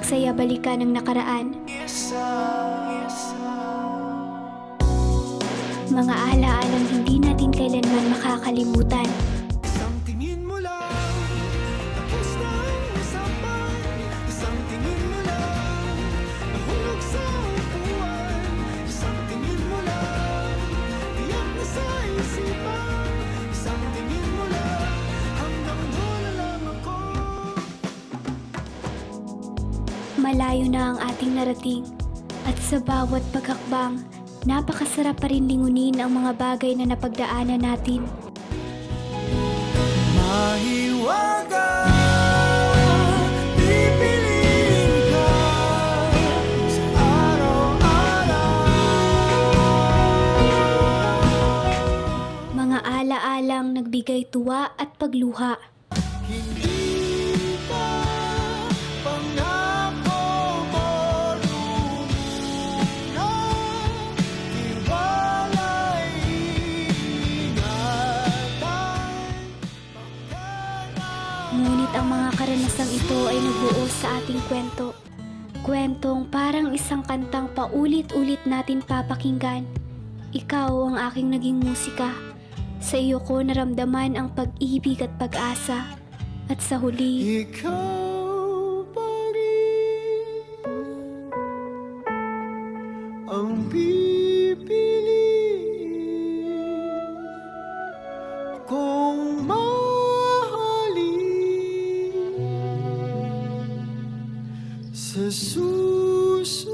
Ang saya balikan ng nakaraan. Mga alaalang hindi natin kailanman makakalimutan. Malayo na ang ating narating at sa bawat paghakbang, napakasarap pa rin lingunin ang mga bagay na napagdaanan natin. Mahiwaga Mga alaalang nagbigay tuwa at pagluha. Hindi karanasang ito ay nagbuo sa ating kwento. Kwentong parang isang kantang paulit-ulit natin papakinggan. Ikaw ang aking naging musika. Sa iyo ko naramdaman ang pag-ibig at pag-asa. At sa huli, Ikaw pa rin ang pipiliin susunod.